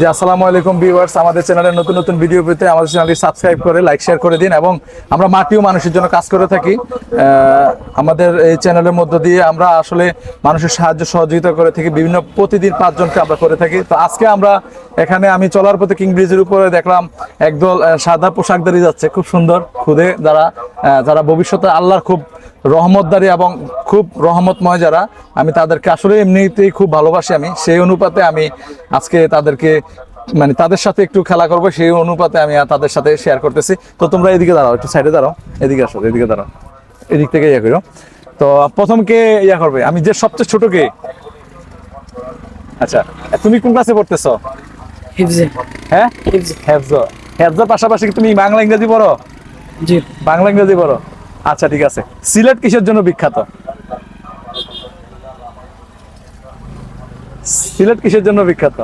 যে আসসালামু আলাইকুম ভিউয়ার্স, আমাদের চ্যানেলের নতুন নতুন ভিডিও পেতে আমাদের চ্যানেলটি সাবস্ক্রাইব করে লাইক শেয়ার করে দিন এবং আমরা মাটি ও মানুষের জন্য কাজ করে থাকি। আমাদের এই চ্যানেলের মধ্য দিয়ে আমরা আসলে মানুষের সাহায্য সহযোগিতা করে থাকি, বিভিন্ন প্রতিদিন পাঁচজনকে আমরা করে থাকি। তো আজকে আমরা এখানে আমি চলার পথে কিং ব্রিজের উপরে দেখলাম একদল সাদা পোশাকদারি যাচ্ছে, খুব সুন্দর, খুদে, যারা যারা ভবিষ্যতে আল্লাহর খুব রহমতদারি এবং খুব রহমতময় যারা আমি তাদেরকে আসলে এমনিতেই খুব ভালোবাসি আমি। সেই অনুপাতে আমি আজকে তাদেরকে মানে তাদের সাথে একটু খেলা করব সেই অনুপাতে আমি তাদের সাথে শেয়ার করতেছি। তো তোমরা এদিকে দাঁড়াও একটু সাইডে দাঁড়াও এদিকে আসো এদিকে দাঁড়াও। এদিক থেকে ইয়ে করো। তো প্রথম কে ইয়া করবে? আমি যে সবচেয়ে ছোট কে? আচ্ছা তুমি কোন ক্লাসে পড়তেছো? হ্যাঁ? হিফজে। পাশাপাশি তুমি বাংলা ইংরেজি পড়ো? জি। বাংলা ইংরেজি পড়ো? আচ্ছা ঠিক আছে। সিলেট কিসের জন্য বিখ্যাত? সিলেট কিসের জন্য বিখ্যাত?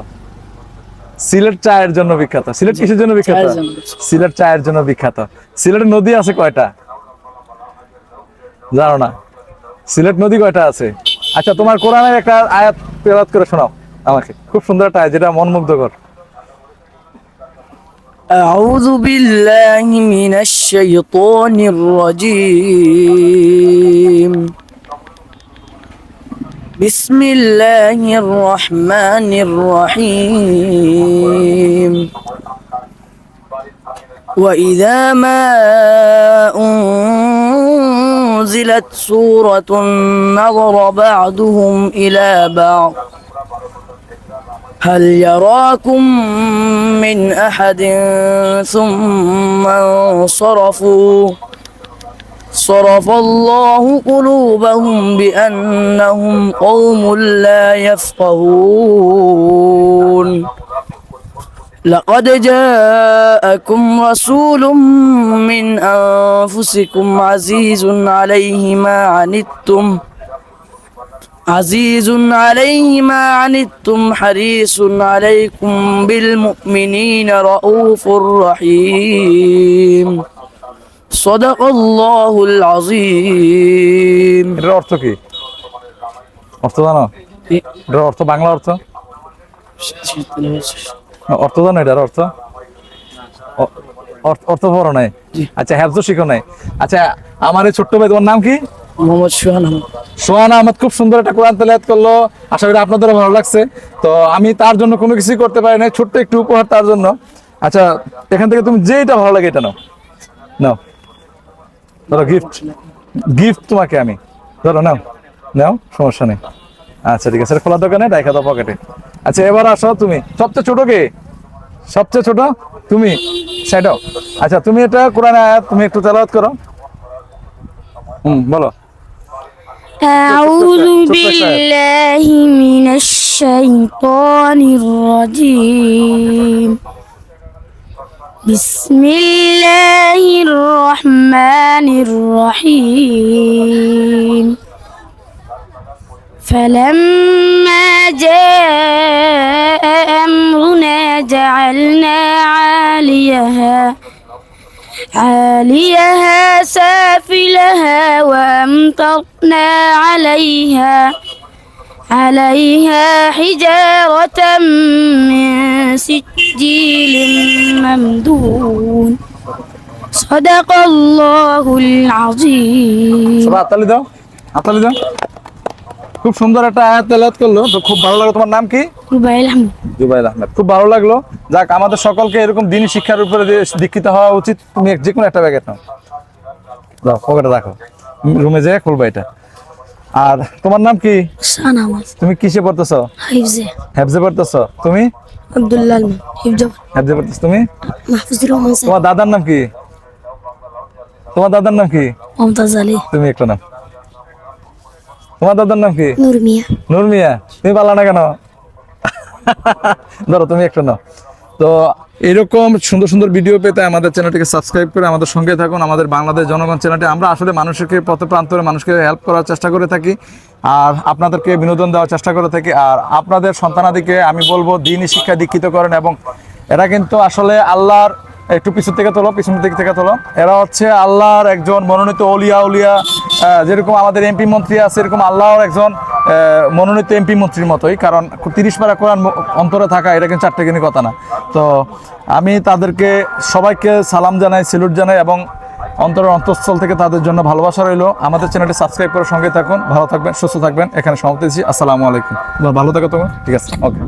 সিলেট চায়ের জন্য বিখ্যাত। সিলেট কিসের জন্য বিখ্যাত? সিলেট চায়ের জন্য বিখ্যাত। সিলেটের নদী আছে কয়টা? জানো না। সিলেট নদী কয়টা আছে? আচ্ছা তোমার কোরআনের একটা আয়াত তেলাওয়াত করে শোনাও আমাকে। খুব সুন্দর একটা আয়াত যেটা মন মুগ্ধকর أعوذ بالله من الشيطان الرجيم. بسم الله الرحمن الرحيم. وإذا ما أنزلت سورة نظر بعضهم إلى بعض. هل يراكم من أحد ثم انصرفوا؟ صرف الله قلوبهم بأنهم قوم لا يفقهون. لقد جاءكم رسول من أنفسكم عزيز عليه ما عنتم. আজিজুন আলাইহিমা আনিতুম হারিসুন আলাইকুম বিল মুমিনিন রাউফুর রহিম। সদাকাল্লাহুল আযীম এর অর্থ কি? অর্থ জানো? এটার অর্থ বাংলা অর্থ? অর্থ জানো এটার অর্থ? অর্থ বড় নাই? আচ্ছা হ্যাবজো শিখো নাই। আচ্ছা আমার এই ছোট্ট ভাই তোমার নাম কি? মোহাম্মদ সোহান আহমদ। সোহান আহমদ খুব সুন্দর একটা কোরআন তেলায়াত করল। আশা করি আপনাদেরও ভালো লাগছে। তো আমি তার জন্য কোনো কিছুই করতে পারি না ছোট্ট একটু উপহার তার জন্য। আচ্ছা এখান থেকে তুমি যেটা ভালো লাগে এটা নাও। নাও। ধরো গিফট গিফট তোমাকে আমি। ধরো, নাও। নাও, সমস্যা নেই। আচ্ছা ঠিক আছে। খোলা দোকানে ডাইখা দাও পকেটে আচ্ছা এবার আসো তুমি। সবচেয়ে ছোট কে? সবচেয়ে ছোট তুমি। সেটাও। আচ্ছা তুমি এটা কোরআন আয়াত, তুমি একটু তেলাওয়াত করো। হুম, বলো। أعوذ. بالله من الشيطان الرجيم بسم الله الرحمن الرحيم فلما جاء أمرنا جعلنا عاليها عاليها سافلها وأمطرنا عليها عليها حجارة من سجيل ممدود صدق الله العظيم সবাই হাততালি দাও হাততালি দাও খুব সুন্দর একটা আয়াত তেলাওয়াত করলো তো খুব ভালো লাগলো তোমার নাম কি ربيع الحمد জুবাইল আহমেদ খুব ভালো লাগলো যাক আমাদের সকলকে এরকম দিনী শিক্ষার উপরে যে দীক্ষিত হওয়া উচিত তুমি এক- যে কোনো একটা ব্যাগেট নাও দাও পকেটে রাখো রুমে যেয়ে খুলবো এটা। আর তোমার নাম কি? তুমি কিসে পড়তেছো? হেফজে। পড়তেছো? তুমি? তুমি? দাদার নাম কি? তোমার দাদার নাম কি? তুমি তোমার দাদার নাম কি? তুমি না কেন? ধরো তুমি একটু নাও। তো এরকম সুন্দর সুন্দর ভিডিও পেতে আমাদের চ্যানেলটিকে সাবস্ক্রাইব করে আমাদের সঙ্গে থাকুন। আমাদের বাংলাদেশ জনগণ চ্যানেলটি আমরা আসলে মানুষকে পথ প্রান্তরে মানুষকে হেল্প করার চেষ্টা করে থাকি আর আপনাদেরকে বিনোদন দেওয়ার চেষ্টা করে থাকি। আর আপনাদের সন্তানাদিকে আমি বলব, দিনই শিক্ষা দীক্ষিত করেন এবং এরা কিন্তু আসলে আল্লাহর একটু পিছন থেকে তোলো পিছন দিক থেকে তোলো। এরা হচ্ছে আল্লাহর একজন মনোনীত অলিয়া উলিয়া যেরকম আমাদের এমপি মন্ত্রী আছে, এরকম আল্লাহর একজন মনোনীত এমপি মন্ত্রীর মতোই, কারণ তিরিশ পারা কোরআন অন্তরে থাকা, এটা কিন্তু চারটে কিনে কথা না। তো আমি তাদেরকে সবাইকে সালাম জানাই সেলুট জানাই এবং অন্তরের অন্তঃস্থল থেকে তাদের জন্য ভালোবাসা রইল। আমাদের চ্যানেলটি সাবস্ক্রাইব করে সঙ্গে থাকুন। ভালো থাকবেন, সুস্থ থাকবেন। এখানে সমাপ্ত দিচ্ছি আসসালামু আলাইকুম। ভালো থাকো তোমার। ঠিক আছে, ওকে।